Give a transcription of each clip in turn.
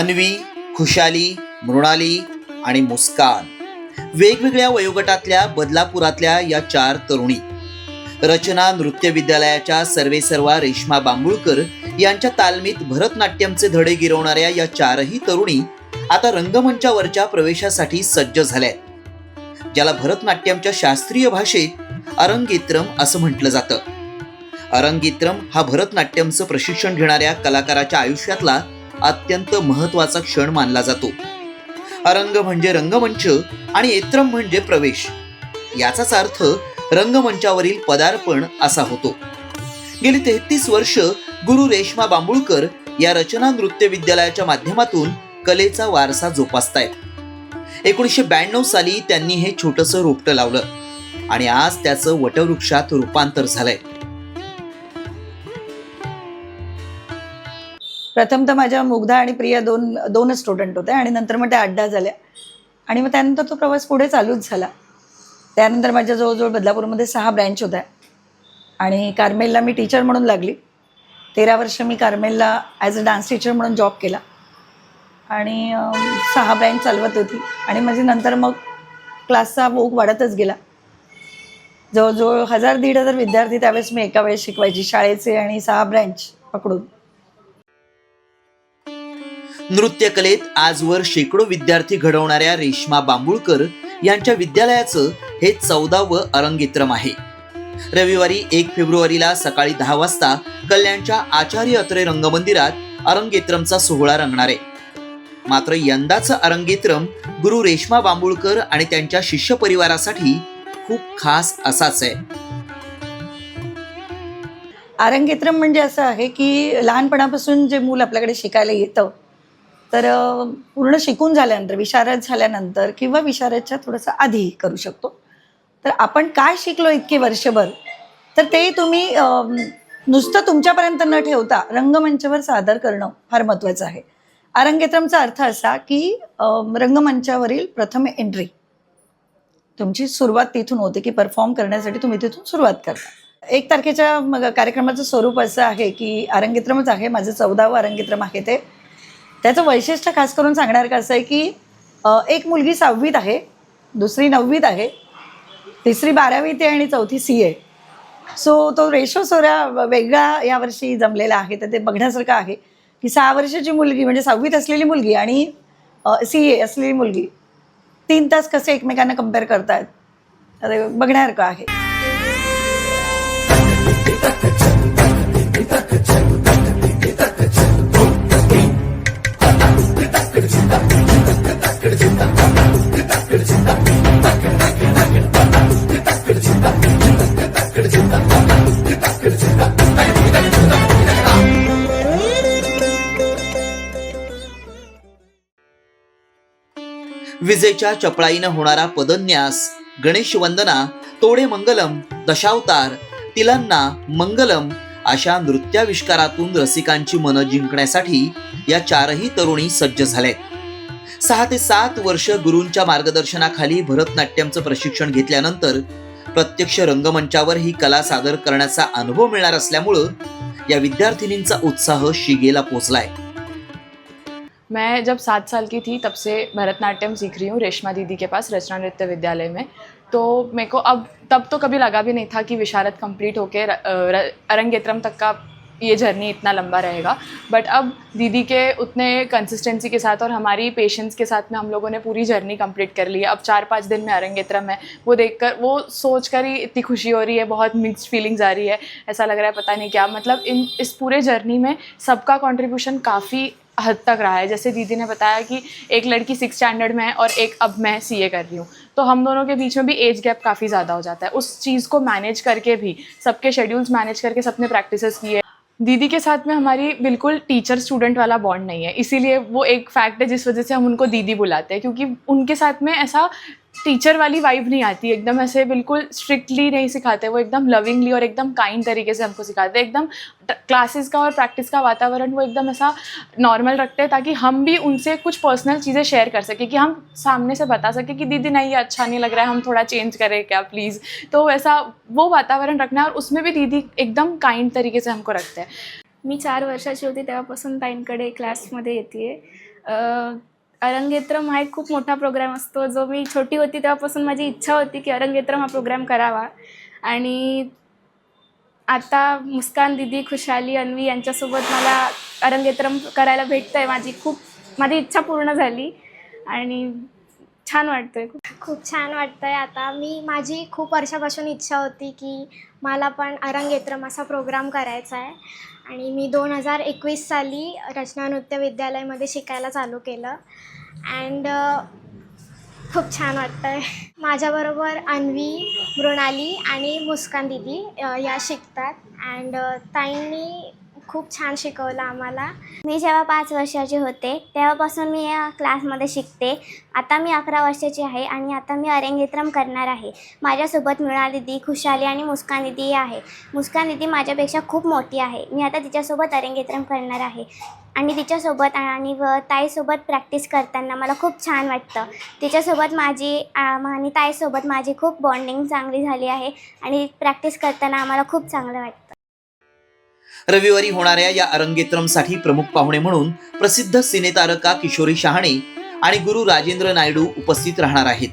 अन्वी खुशाली मृणाली आणि मुस्कान. वेगवेगळ्या वयोगटातल्या बदलापुरातल्या या चार तरुणी. रचना नृत्य विद्यालयाच्या सर्वेसर्वा रेश्मा बांबुळकर यांच्या तालमीत भरतनाट्यमचे धडे गिरवणाऱ्या या चारही तरुणी आता रंगमंचावरच्या प्रवेशासाठी सज्ज झाल्या ज्याला भरतनाट्यमच्या शास्त्रीय भाषेत अरंगित्रम असं म्हटलं जातं. अरंगित्रम हा भरतनाट्यमचं प्रशिक्षण घेणाऱ्या कलाकाराच्या आयुष्यातला अत्यंत महत्त्वाचा क्षण मानला जातो. अरंग म्हणजे रंगमंच आणि एत्रम म्हणजे प्रवेश. याचाच अर्थ रंगमंचावरील पदार्पण असा होतो. गेली तेहतीस वर्ष गुरु रेश्मा बांबुळकर या रचना नृत्य विद्यालयाच्या माध्यमातून कलेचा वारसा जोपासतायत. एकोणीसशे ब्याण्णव साली त्यांनी हे छोटंसं रोपटं लावलं आणि आज त्याचं वटवृक्षात रूपांतर झालंय. प्रथम तर माझ्या मुग्धा आणि प्रिया दोन दोनच स्टुडंट होत्या आणि नंतर मग त्या अड्डा झाल्या. आणि मग त्यानंतर तो प्रवास पुढे चालूच झाला. त्यानंतर माझ्या जवळजवळ बदलापूरमध्ये सहा ब्रँच होत्या. आणि कार्मेलला मी टीचर म्हणून लागली. तेरा वर्ष मी कार्मेलला ॲज अ डान्स टीचर म्हणून जॉब केला. आणि सहा ब्रँच चालवत होती. आणि माझी नंतर मग क्लासचा ओघ वाढतच गेला. जवळजवळ हजार दीड हजार विद्यार्थी त्यावेळेस मी एका वेळेस शिकवायची शाळेचे आणि सहा ब्रँच पकडून. नृत्यकलेत आजवर शेकडो विद्यार्थी घडवणाऱ्या रेश्मा बांबुळकर यांच्या विद्यालयाचं हे चौदावं अरंगित्रम आहे. रविवारी एक फेब्रुवारीला सकाळी दहा वाजता कल्याणच्या आचार्य अत्रे रंगमंदिरात अरंगेत्रमचा सोहळा रंगणार आहे. मात्र यंदाचं अरंगेत्रम गुरु रेश्मा बांबुळकर आणि त्यांच्या शिष्य परिवारासाठी खूप खास असाच आहे. आरंगेत्रम म्हणजे असं आहे की लहानपणापासून जे मूल आपल्याकडे शिकायला येतं तर पूर्ण शिकून झाल्यानंतर विशारद झाल्यानंतर किंवा विशारदच्या थोडंसं आधी करू शकतो. तर आपण काय शिकलो इतके वर्षभर? तर ते तुम्ही नुसतं तुमच्यापर्यंत न ठेवता रंगमंचावर सादर करणं फार महत्त्वाचं आहे. आरंगेत्रमचा अर्थ असा की रंगमंचावरील प्रथम एंट्री तुमची सुरुवात तिथून होते की परफॉर्म करण्यासाठी तुम्ही तिथून सुरुवात करता. एक तारखेच्या मग कार्यक्रमाचं स्वरूप असं आहे की अरंगेत्रमच आहे. माझं चौदावं अरंगेत्रम आहे ते. त्याचं वैशिष्ट्य खास करून सांगणार असं आहे की एक मुलगी सहावीत आहे दुसरी नववीत आहे तिसरी बारावीत आहे आणि चौथी सी आहे सो तो रेशो सोरा वेगळा यावर्षी जमलेला आहे तर ते बघण्यासारखं आहे की सहा वर्षाची मुलगी म्हणजे सहावीत असलेली मुलगी आणि सी ए असलेली मुलगी तीन तास कसे एकमेकांना कंपेअर करतायत बघण्यासारखं आहे. विजेच्या चपळाईनं होणारा पदन्यास गणेश वंदना तोडे मंगलम दशावतार तिलांना मंगलम अशा नृत्याविष्कारातून रसिकांची मनं जिंकण्यासाठी या चारही तरुणी सज्ज झाल्यात सहा ते सात वर्ष गुरूंच्या मार्गदर्शनाखाली भरतनाट्यमचं प्रशिक्षण घेतल्यानंतर प्रत्यक्ष रंगमंचावर ही कला सादर करण्याचा अनुभव मिळणार असल्यामुळं या विद्यार्थिनींचा उत्साह शिगेला पोचलाय. मैं जब सात साल की थी, तब से भरतनाट्यम सीख रही हूँ रेशमा दीदी के पास, रचना नृत्य विद्यालय में। तो मेरे को अब, तब तो कभी लगा भी नहीं था कि विशारद कंप्लीट होके अरंगेत्रम तक का ये जर्नी इतना लंबा रहेगा। बट अब दीदी के उतने कंसिस्टेंसी के साथ और हमारी पेशेंस के साथ में हम लोगों ने पूरी जर्नी कंप्लीट कर ली है। अब चार पाँच दिन में अरंगेत्रम है, वो देखकर, वो सोच कर ही इतनी खुशी हो रही है, बहुत मिक्स फीलिंग्स आ रही है। ऐसा लग रहा है पता नहीं क्या मतलब इन, इस पूरे जर्नी में सबका कॉन्ट्रीब्यूशन काफ़ी हद तक रहा है। जैसे दीदी ने बताया कि एक लड़की सिक्स स्टैंडर्ड में है और एक अब मैं सीए कर रही हूँ। तो हम दोनों के बीच में भी एज गैप काफ़ी ज़्यादा हो जाता है। उस चीज़ को मैनेज करके भी, सबके शेड्यूल्स मैनेज करके, सबने प्रैक्टिसेस किए दीदी के साथ में हमारी बिल्कुल टीचर स्टूडेंट वाला बॉन्ड नहीं है। इसीलिए वो एक फैक्ट है जिस वजह से हम उनको दीदी बुलाते हैं, क्योंकि उनके साथ में ऐसा टीचर वाली वाइब नहीं आती, एकदम ऐसे बिल्कुल स्ट्रिक्टली नहीं सिखाते, वो एकदम लविंगली और एकदम काइंड तरीके से हमको सिखाते, एकदम क्लासेस का और प्रैक्टिस का वातावरण वो एकदम ऐसा नॉर्मल रखते हैं ताकि हम भी उनसे कुछ पर्सनल चीज़ें शेयर कर सकें, कि हम सामने से बता सकें कि दीदी, नहीं, ये अच्छा नहीं लग रहा है, हम थोड़ा चेंज करें क्या प्लीज़ तो वैसा वो वातावरण रखना है और उसमें भी दीदी एकदम काइंड तरीके से हमको रखते हैं। मी चार वर्षाची होती तेव्हापासून ताईंकडे क्लासमध्ये येते अरंगेत्रम हा एक खूप मोठा प्रोग्राम असतो. जो मी छोटी होती तेव्हापासून माझी इच्छा होती की अरंगेत्रम हा प्रोग्राम करावा. आणि आता मुस्कान दिदी खुशाली अन्वी यांच्यासोबत मला अरंगेत्रम करायला भेटतं आहे माझी खूप माझी इच्छा पूर्ण झाली. आणि छान वाटतं आहे खूप छान वाटतंय. आता मी माझी खूप वर्षापासून इच्छा होती की मला पण अरंगेत्रम असा प्रोग्राम करायचा आहे. आणि मी दोन हजार एकवीस साली रचना नृत्य विद्यालयामध्ये शिकायला चालू केलं. अँड खूप छान वाटतंय. माझ्याबरोबर अन्वी मृणाली आणि मुस्कान दिदी या शिकतात. अँड ताईंनी खूप छान शिकवलं आम्हाला. मी जेव्हा पाच वर्षाचे होते तेव्हापासून मी या क्लासमध्ये शिकते. आता मी अकरा वर्षाची आहे आणि आता मी अरंगेत्रम करणार आहे. माझ्यासोबत मृणाल दिदी खुशाली आणि मुस्कान दिदी आहे. मुस्कान दिदी माझ्यापेक्षा खूप मोठी आहे. मी आता तिच्यासोबत अरंगेत्रम करणार आहे. आणि तिच्यासोबत आणि व ताईसोबत प्रॅक्टिस करताना मला खूप छान वाटतं. तिच्यासोबत माझी आणि ताईसोबत माझी खूप बॉन्डिंग चांगली झाली आहे आणि प्रॅक्टिस करताना आम्हाला खूप चांगलं वाटतं. रविवारी होणाऱ्या या अरंगेत्रमसाठी प्रमुख पाहुणे म्हणून प्रसिद्ध सिनेतारका किशोरी शहाणे आणि गुरु राजेंद्र नायडू उपस्थित राहणार आहेत.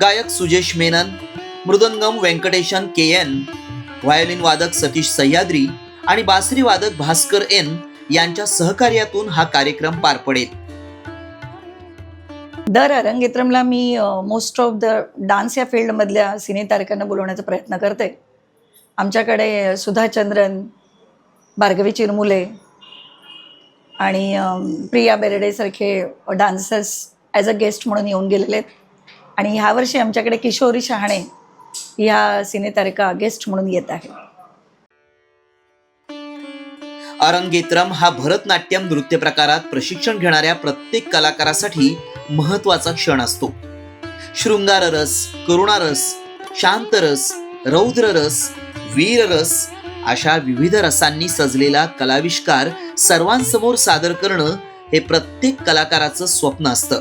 गायक Sujesh Menon mridangam Venkatesan K N violin वादक सतीश सह्याद्री आणि बासरी वादक भास्कर एन यांच्या सहकार्यातून हा कार्यक्रम पार पडेल. दर अरंगेत्रमला मी मोस्ट ऑफ द डान्स या फील्डमधल्या सिनेतारकांना बोलवण्याचा प्रयत्न करते. आमच्याकडे सुधा चंद्रन भार्गवी चिरमुले आणि प्रिया बेरडेसारखे डान्सर्स ॲज अ गेस्ट म्हणून येऊन गेलेले आहेत. आणि ह्या वर्षी आमच्याकडे किशोरी शहाणे ह्या सिनेतारका गेस्ट म्हणून येत आहे अरंगेत्रम हा भरतनाट्यम नृत्य प्रकारात प्रशिक्षण घेणाऱ्या प्रत्येक कलाकारासाठी महत्त्वाचा क्षण असतो. शृंगार रस करुणारस शांतरस रौद्ररस वीररस अशा विविध रसांनी सजलेला कलाविष्कार सर्वांसमोर सादर करणं हे प्रत्येक कलाकाराचं स्वप्न असतं.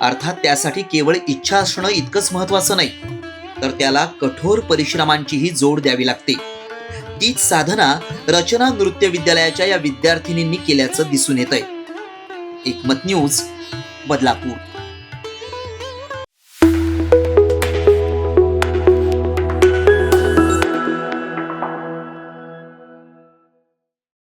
अर्थात त्यासाठी केवळ इच्छा असणं इतकंच महत्वाचं नाही तर त्याला कठोर परिश्रमांचीही जोड द्यावी लागते. तीच साधना रचना नृत्य विद्यालयाच्या या विद्यार्थिनींनी केल्याचं दिसून येत आहे एकमत न्यूज बदलापूर.